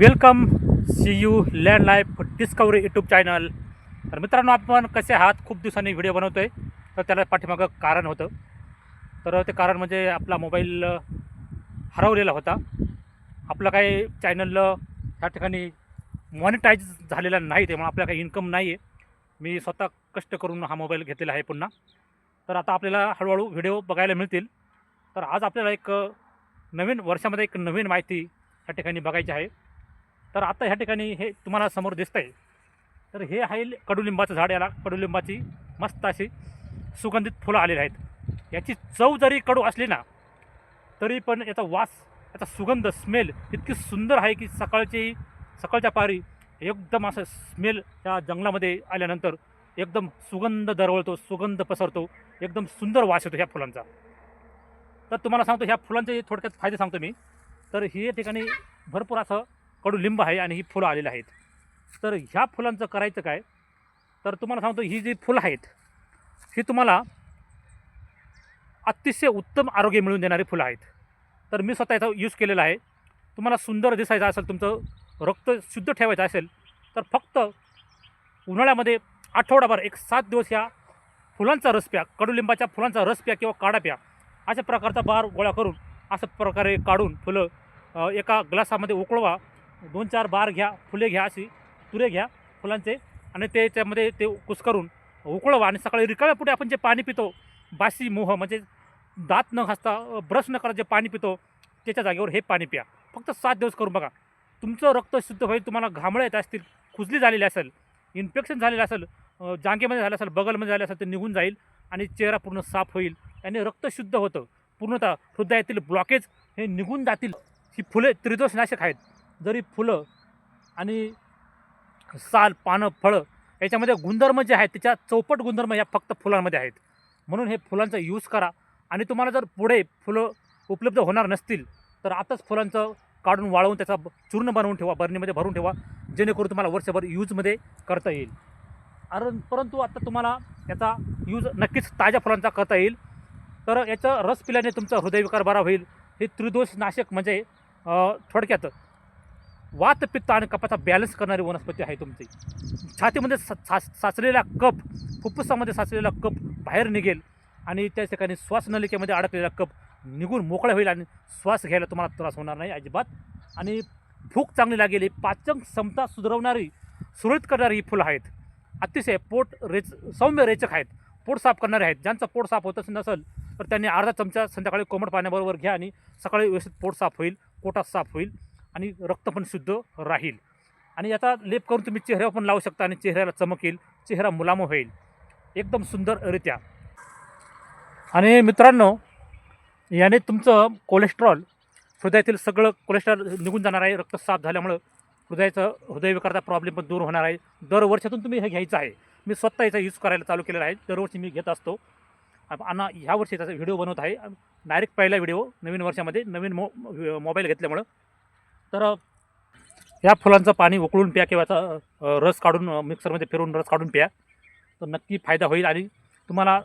Welcome see you land life discovery YouTube channel तर मित्रांनो आपण कसे आहात? खूप दिवसांनी व्हिडिओ बनवतो आहे तर त्याला पाठीमागं कारण होतं. तर ते कारण म्हणजे आपला मोबाईल हरवलेला होता. आपलं काही चॅनल ह्या ठिकाणी मॉनिटाईज झालेला नाही त्यामुळे आपल्या काही इन्कम नाही आहे मी स्वतः कष्ट करून हा मोबाईल घेतलेला आहे पुन्हा. तर आता आपल्याला हळूहळू व्हिडिओ बघायला मिळतील. तर आज आपल्याला एक नवीन वर्षामध्ये एक नवीन माहिती ह्या ठिकाणी बघायची आहे. तर आता ह्या ठिकाणी हे तुम्हाला समोर दिसतं आहे तर हे आहे कडुलिंबाचं झाड याला कडुलिंबाची मस्त अशी सुगंधित फुलं आलेली आहेत. याची चव जरी कडू असली ना तरी पण याचा वास याचा सुगंध स्मेल इतकी सुंदर आहे की सकाळची सकाळच्या पारी एकदम असं स्मेल त्या जंगलामध्ये आल्यानंतर एकदम सुगंध दरवळतो सुगंध पसरतो एकदम सुंदर वास येतो ह्या फुलांचा. तर तुम्हाला सांगतो ह्या फुलांचे थोडक्यात फायदे सांगतो मी. तर हे या ठिकाणी भरपूर असं कडुलिंब आहे आणि ही फुलं आलेली आहेत. तर ह्या फुलांचं करायचं काय? तर तुम्हाला सांगतो ही जी फुलं आहेत ही तुम्हाला अतिशय उत्तम आरोग्य मिळवून देणारी फुलं आहेत. तर मी स्वतः याचा यूज केलेला आहे. तुम्हाला सुंदर दिसायचं असेल तुमचं रक्त शुद्ध ठेवायचं असेल तर फक्त उन्हाळ्यामध्ये आठवडाभर एक सात दिवस ह्या फुलांचा रस प्या कडुलिंबाच्या फुलांचा रस प्या किंवा काढा प्या. अशा प्रकारचा बार गोळा करून अशा प्रकारे काढून फुलं एका ग्लासामध्ये उकळवा. दोन चार बार घ्या फुले घ्या अशी तुरे घ्या फुलांचे आणि ते ते कुस्करून उकळवा आणि सकाळी रिकाव्या पुढे आपण जे पाणी पितो बासी मोह म्हणजे दात न घासता ब्रश न करता जे पाणी पितो त्याच्या जागेवर हे पाणी प्या. फक्त सात दिवस करून बघा. तुमचं रक्त शुद्ध होईल तुम्हाला घामळं येत असतील खुजली झालेली असेल इन्फेक्शन झालेलं असेल जांगेमध्ये झालं असेल बगलमध्ये झालं असेल ते निघून जाईल आणि चेहरा पूर्ण साफ होईल आणि रक्त शुद्ध होतं. पूर्णतः हृदयातील ब्लॉकेज हे निघून जातील. ही फुले त्रिदोषनाशक आहेत. जरी फुलं आणि साल पानं फळं याच्यामध्ये गुणधर्म जे आहेत त्याच्या चौपट गुणधर्म या फक्त फुलांमध्ये आहेत. म्हणून हे फुलांचा यूज करा. आणि तुम्हाला जर पुढे फुलं उपलब्ध होणार नसतील तर आताच फुलांचं काढून वाळवून त्याचा चूर्ण बनवून ठेवा बरणीमध्ये भरून ठेवा जेणेकरून तुम्हाला वर्षभर यूजमध्ये करता येईल. कारण परंतु आता तुम्हाला याचा यूज नक्कीच ताज्या फुलांचा करता येईल. तर याचा रस पिल्याने तुमचा हृदयविकार बरा होईल. हे त्रिदोष नाशक म्हणजे थोडक्यात वात पित्त आणि कपाचा बॅलन्स करणारी वनस्पती आहे तुमची. छातीमध्ये सा साचलेला कप फुफ्फुसामध्ये साचलेला कप बाहेर निघेल आणि त्या ठिकाणी श्वासनलिकेमध्ये अडकलेला कप निघून मोकळा होईल आणि श्वास घ्यायला तुम्हाला त्रास होणार नाही अजिबात. आणि भूक चांगली लागेल ही पाचन क्षमता सुधारवणारी सुरळीत करणारी ही फुलं आहेत. अतिशय पोट रेच सौम्य रेचक आहेत. पोट साफ करणारे आहेत. ज्यांचं पोट साफ होतच नसेल तर त्यांनी अर्धा चमचा संध्याकाळी कोमट पाण्याबरोबर घ्या आणि सकाळी व्यवस्थित पोट साफ होईल पोटात साफ होईल. आणि रक्त पण शुद्ध राहील. आणि याचा लेप करून तुम्ही चेहऱ्यावर पण लावू शकता आणि चेहऱ्याला चमक येईल चेहरा मुलाम होईल. एकदम सुंदररित्या. आणि मित्रांनो याने तुमचं कोलेस्ट्रॉल हृदयातील सगळं कोलेस्ट्रॉल निघून जाणार आहे रक्त साफ झाल्यामुळं हृदयाचं हृदयविकारचा प्रॉब्लेम पण दूर होणार आहे. दरवर्षातून तुम्ही हे घ्यायचं आहे. मी स्वतः याचा यूज करायला चालू केलेला आहे. दरवर्षी मी घेत असतो. आणि ह्या वर्षी त्याचा व्हिडिओ बनवत आहे. डायरेक्ट पहिला व्हिडिओ नवीन वर्षामध्ये नवीन मो मोबाईल घेतल्यामुळं. तर या फुलांचं पाणी उकळून प्या किंवा याचा रस काढून मिक्सरमध्ये फिरवून रस काढून प्या. तर नक्की फायदा होईल आणि तुम्हाला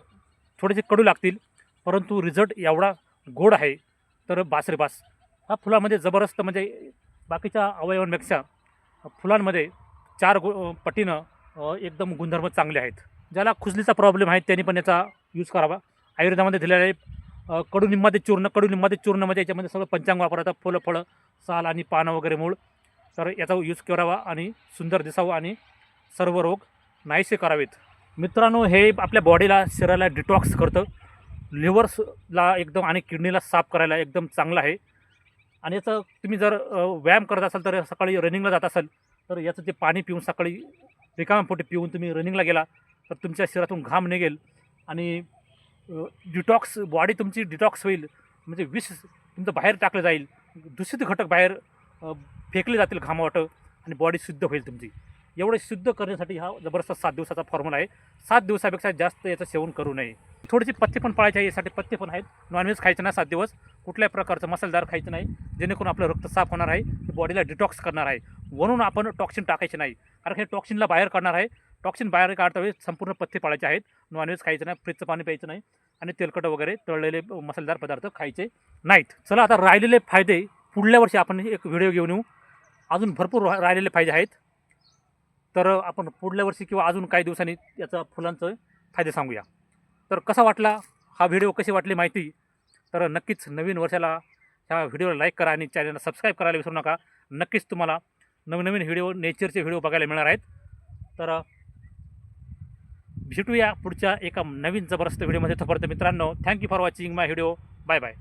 थोडेसे कडू लागतील परंतु रिझल्ट एवढा गोड आहे. तर बास रे बास. ह्या फुलामध्ये जबरदस्त म्हणजे बाकीच्या अवयवांपेक्षा फुलांमध्ये चार गु पटीनं एकदम गुणधर्म चांगले आहेत. ज्याला खुजलीचा प्रॉब्लेम आहे त्यांनी पण याचा यूज करावा. आयुर्वेदामध्ये दिलेलं आहे अ, कडुनिंबाचे चूर्ण कडुनिंबाचे चूर्णमध्ये याच्यामध्ये सगळं पंचांग वापरायचं. फुलं फळं साल आणि पानं वगैरे मूळ. तर याचा यूज करावा आणि सुंदर दिसावं आणि सर्व रोग नाहीसे करावेत. मित्रांनो हे आपल्या बॉडीला शरीराला डिटॉक्स करतं. लिव्हर्सला एकदम आणि किडनीला साफ करायला एकदम चांगलं आहे. आणि याचं तुम्ही जर व्यायाम करत असाल तर सकाळी रनिंगला जात असाल तर याचं ते पाणी पिऊन सकाळी रिकाम्या पोटी पिऊन तुम्ही रनिंगला गेला तर तुमच्या शरीरातून घाम निघेल आणि डिटॉक्स बॉडी तुमची डिटॉक्स होईल. म्हणजे विष तुमचं बाहेर टाकलं जाईल. दूषित घटक बाहेर फेकले जातील घामावाटं आणि बॉडी शुद्ध होईल तुमची. एवढं शुद्ध करण्यासाठी हा जबरदस्त सात दिवसाचा फॉर्म्युला आहे. सात दिवसापेक्षा जास्त याचं सेवन करू नये. थोडीशी पथ्य पण पाळायची आहे यासाठी पथ्य पण आहेत. नॉनव्हेज खायचं नाही सात दिवस. कुठल्याही प्रकारचं मसालेदार खायचं नाही. जेणेकरून आपलं रक्त साफ होणार आहे. बॉडीला डिटॉक्स करणार आहे. म्हणून आपण टॉक्सिन टाकायचे नाही. कारण हे टॉक्सिनला बाहेर काढणार आहे. टॉक्सिन बाहेर काढता संपूर्ण पथ्य पाळायचे आहेत. नॉनव्हेज खायचं नाही फ्रीजचं पाणी प्यायचं नाही आणि तेलकट वगैरे तळलेले मसालेदार पदार्थ खायचे नाहीत. चला आता राहिलेले फायदे पुढल्या वर्षी आपण एक व्हिडिओ घेऊन येऊ. अजून भरपूर रा- राहिलेले फायदे आहेत. तर आपण पुढल्या वर्षी किंवा अजून काही दिवसांनी याचा फुलांचं फायदे सांगूया. तर कसा वाटला हा व्हिडिओ कशी वाटली माहिती? तर नक्कीच नवीन वर्षाला ह्या व्हिडिओला लाईक करा आणि चॅनलला सबस्क्राईब करायला विसरू नका. नक्कीच तुम्हाला नवनवीन व्हिडिओ नेचरचे व्हिडिओ बघायला मिळणार आहेत. तर भेटूया पुढच्या एका नवीन जबरदस्त व्हिडिओमध्ये. तोपर्यंत मित्रांनो thank you for watching my video bye bye